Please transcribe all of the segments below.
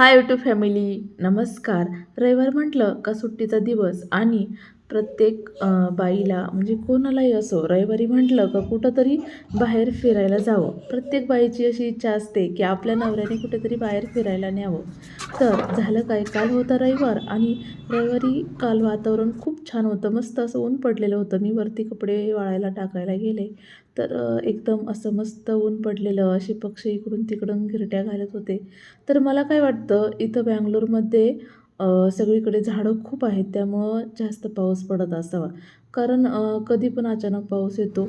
Hi YouTube family नमस्कार. रविवार म्हटलं का सुट्टीचा दिवस आणि प्रत्येक बाईला म्हणजे कोणालाही असो रविवारी म्हटलं का कुठंतरी बाहेर फिरायला जावं. प्रत्येक बाईची अशी इच्छा असते की आपल्या नवऱ्याने कुठेतरी बाहेर फिरायला न्यावं. तर झालं काय? काल होता रविवार आणि रविवारी काल वातावरण खूप छान होतं. मस्त असं ऊन पडलेलं होतं. मी वरती कपडे वाळायला टाकायला गेले. तर एकदम असं मस्त ऊन पडलेलं असे पक्षी इकडून तिकडून गिरट्या घालत होते. तर मला काय वाटतं इथं बँगलोरमध्ये सगळीकडे झाडं खूप आहेत त्यामुळं जास्त पाऊस पडत असावा. कारण कधी पण अचानक पाऊस येतो.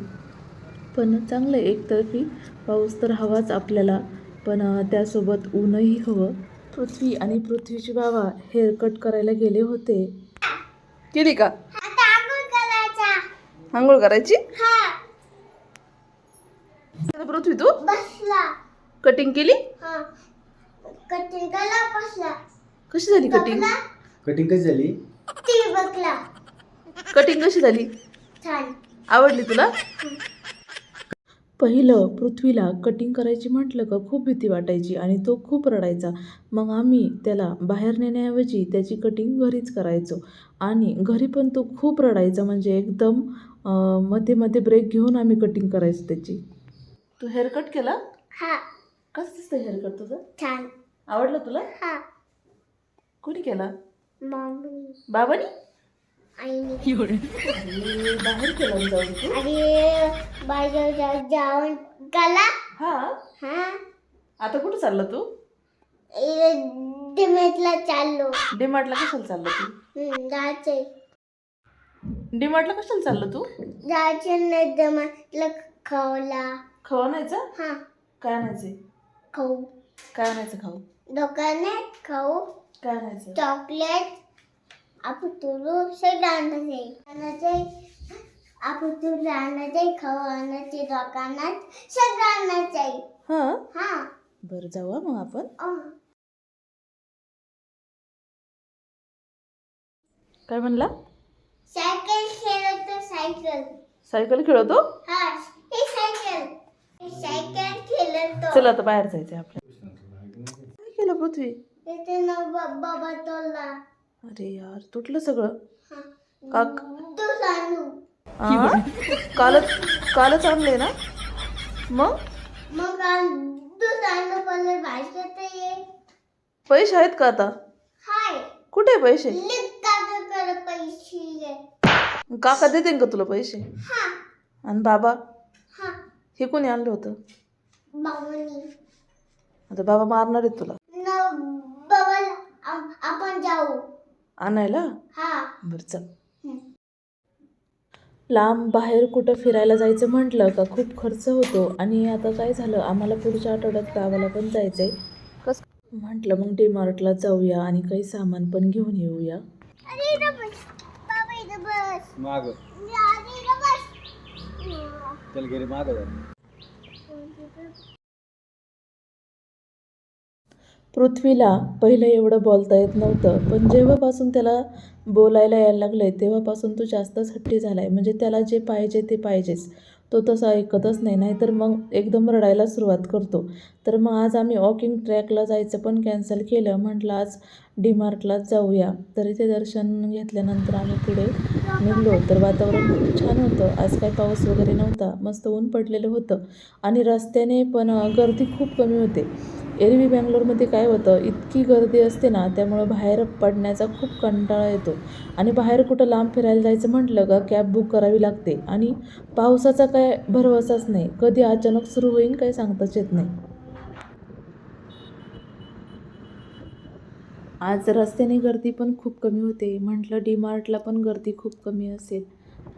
पण चांगलं आहे एकतर्फी पाऊस तर हवाच आपल्याला. पण त्यासोबत ऊनही हवं. पृथ्वी आणि पृथ्वीची बाबा हेअरकट करायला गेले होते. केली का? आंघोळ करायचा आंघोळ करायची हा पृथ्वी तू बसला कटिंग केली? हा. कटिंग कला बसला कशी झाली कटिंग कटिंग कशी झाली? कटिंग कशी झाली? छान. आवडली तुला? पहिलं पृथ्वीला कटिंग करायची म्हटलं का खूप भीती वाटायची आणि तो खूप रडायचा. मग आम्ही त्याला बाहेर नेण्याऐवजी त्याची कटिंग घरीच करायचो. आणि घरी पण तो खूप रडायचा म्हणजे एकदम मध्ये मध्ये ब्रेक घेऊन आम्ही कटिंग करायचो त्याची. तू हेअरकट केला? हा. कसं दिसतं हेअरकट तुझं? छान. आवडलं तुला? हा. कोणी केला? मम्मी बाबानी? आईने. अरे, बाहेर केला जाऊन तू. अरे बाहेर जा- जाऊन कला. हा? हा. आता कुठं चालला तू? डिमेटला चाललो. डीमार्टला कशाला चालला तू? हम्म, जायचंय. डीमार्टला कशाला चालला तू? जायचं नाही डिमेटला खावला खाऊ आणायचा हा. काय आणायचे खाऊ. काय आणायचं खाऊ? दुकानात खाऊ. काय आणायचं? चॉकलेट आपण तुलू सगळं आणायचे आपण तुला आणायचे खाऊ आणायचे दुकानात सगळं आणायचे हा? हा. बरं जाऊ हा मग आपण. अं. काय म्हणला? सायकल खेळतो सायकल. सायकल खेळतो? हा हे सायकल. हे चल आता बाहेर जायचंय आपल्याला. काय केलं पृथ्वी? इथे ना ब- बाबा तोला अरे यार तुटलं सगळं. काक. हा? कालच कालच आणले ना? मग? मग ये. पैसे आहेत का आता? हाय. कुठे आहे पैसे? लिखता कर पैसे ये. काका देते का तुला पैसे? हा. आणि बाबा? हा. हे कोणी आणलं होतं? आता बाबा मारणार आहेत तुला. न बाबाला आ- आपण जाऊ. आणायला? हा. बरं चल. लांब बाहेर कुठं फिरायला जायचं म्हटलं का खूप खर्च होतो. आणि आता काय झालं? आम्हाला पुढच्या आठवड्यात गावाला पण जायचं आहे कस म्हटलं मग डी मार्टला जाऊया आणि काही सामान पण घेऊन येऊया. अरे इथं बस. बाबा इथं बस. माग. पृथ्वीला पहिलं एवढं बोलता येत नव्हतं पण जेव्हापासून त्याला बोलायला यायला लागलं आहे तेव्हापासून तो जास्तच हट्टी झाला आहे म्हणजे त्याला जे पाहिजे ते पाहिजेच. तो तसं ऐकतच नाही नाहीतर मग एकदम रडायला सुरुवात करतो. तर मग आज आम्ही वॉकिंग ट्रॅकला जायचं पण कॅन्सल केलं म्हटलं आज डीमार्टलाच जाऊया. तर इथे दर्शन घेतल्यानंतर आम्ही पुढे निघलो तर वातावरण खूप छान होतं. आज काय पाऊस वगैरे नव्हता. मस्त ऊन पडलेलं होतं. आणि रस्त्याने पण गर्दी खूप कमी होते. एरवी बँगलोरमध्ये काय होतं इतकी गर्दी असते ना त्यामुळं बाहेर पडण्याचा खूप कंटाळा येतो. आणि बाहेर कुठं लांब फिरायला जायचं म्हटलं का कॅब बुक करावी लागते. आणि पावसाचा काय भरवसाच नाही. कधी अचानक सुरू होईल काही सांगताच येत नाही. आज रस्त्याने गर्दी पण खूप कमी होते. म्हटलं डी मार्टला पण गर्दी खूप कमी असेल.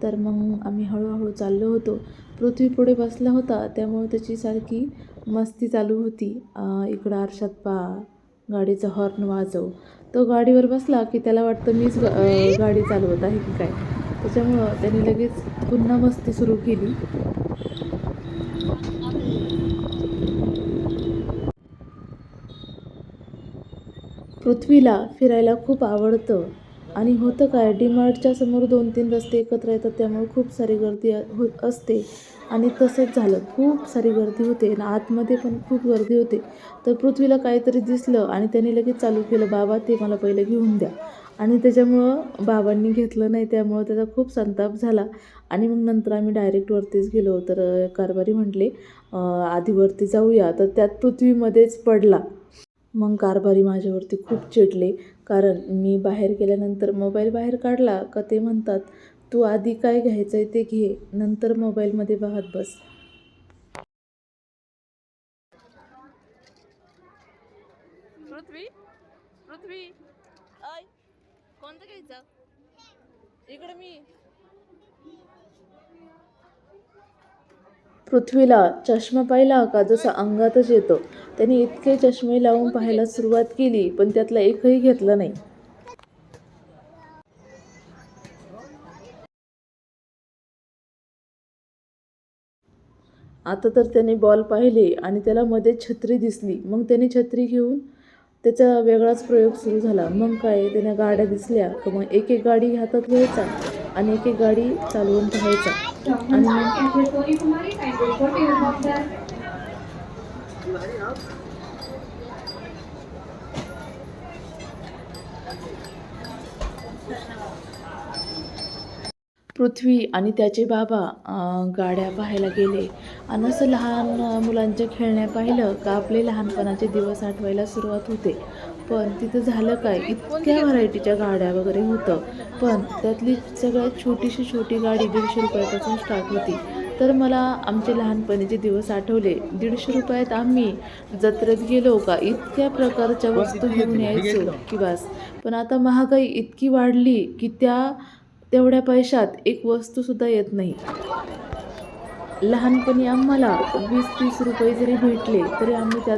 तर मग आम्ही हळूहळू चाललो होतो. पृथ्वी पुढे बसला होता. त्यामुळे त्याची सारखी मस्ती चालू होती. इकडं आरशात पा गाडीचा हॉर्न वाजव. तो गाडीवर बसला की त्याला वाटतं मीच ग- गाडी चालवत आहे की काय. त्याच्यामुळं त्याने लगेच पुन्हा मस्ती सुरू केली. पृथ्वीला फिरायला खूप आवडतं. आणि होतं काय डीमार्टच्या समोर दोन तीन रस्ते एकत्र येतात त्यामुळे खूप सारी गर्दी हो असते. आणि तसंच झालं खूप सारी गर्दी होते आणि आतमध्ये पण खूप गर्दी होते. तर पृथ्वीला काहीतरी दिसलं आणि त्याने लगेच चालू केलं बाबा ते मला पहिलं घेऊन द्या. आणि त्याच्यामुळं बाबांनी घेतलं नाही त्यामुळं त्याचा खूप संताप झाला. आणि मग नंतर आम्ही डायरेक्ट वरतीच गेलो तर कारभारी म्हटले आधी वरती जाऊया. तर त्यात पृथ्वीमध्येच पडला. मग कारभारी माझ्यावरती खूप चिडले. कारण मी बाहेर गेल्यानंतर मोबाईल बाहेर काढला का ते म्हणतात तू आधी काय घ्यायचं आहे ते घे नंतर मोबाईलमध्ये पाहत बस. पृथ्वी पृथ्वी कोणतं घ्यायचं? इकडे मी. पृथ्वीला चष्मा पाहिला का? जसा अंगातच येतो. त्याने इतके चष्मे लावून पाहायला सुरुवात केली पण त्यातला एकही घेतला नाही. आता तर त्याने बॉल पाहिले आणि त्याला मध्ये छत्री दिसली. मग त्याने छत्री घेऊन त्याचा वेगळाच प्रयोग सुरू झाला. मग काय? त्याने गाड्या दिसल्या तर मग एक एक गाडी हातात घ्यायचा आणि एक एक गाडी चालवून पाहायचा. पृथ्वी आणि त्याचे बाबा गाड्या पाहायला गेले. आणि असं लहान मुलांच्या खेळण्या पाहिलं का आपले लहानपणाचे दिवस आठवायला सुरुवात होते. पण तिथं झालं काय? इतक्या व्हरायटीच्या गाड्या वगैरे होतं. पण त्यातली सगळ्यात छोटीशी छोटी गाडी दीडशे रुपयापासून स्टार्ट होती. तर मला आमचे लहानपणीचे दिवस आठवले दीडशे रुपयात आम्ही जत्रेत गेलो का इतक्या प्रकारच्या वस्तू घेऊन यायचो की बस. पण आता महागाई इतकी वाढली की त्या तेवढ्या पैशात एक वस्तूसुद्धा येत नाही. लहानपणी आम्हाला वीस तीस रुपये जरी भेटले तरी आम्ही त्यात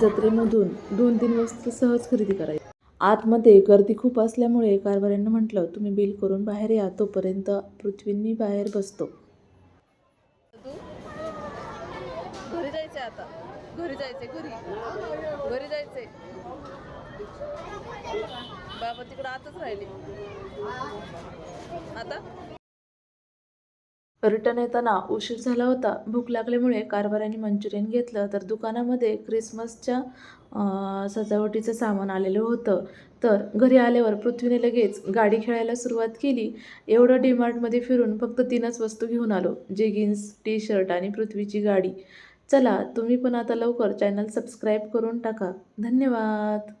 जत्रेमधून दोन तीन वस्तू सहज खरेदी करायची. आतमध्ये गर्दी खूप असल्यामुळे कारभाऱ्यांना म्हटलं तुम्ही बिल करून बाहेर या तोपर्यंत पृथ्वींनी बाहेर बसतो. घरी जायचं आता. घरी जायचंय घरी. घरी जायचंय. बाबा तिकडं आताच राहिले. आता? रिटर्न येताना उशीर झाला होता. भूक लागल्यामुळे कारभाऱ्यांनी मंचुरियन घेतलं तर दुकानामध्ये क्रिसमसच्या सजावटीचं सामान आलेलं होतं. तर घरी आल्यावर पृथ्वीने लगेच गाडी खेळायला सुरुवात केली. एवढं डीमार्टमध्ये फिरून फक्त तीनच वस्तू घेऊन आलो. जेगिन्स टी शर्ट आणि पृथ्वीची गाडी. चला तुम्ही पण आता लवकर चॅनल सबस्क्राईब करून टाका. धन्यवाद!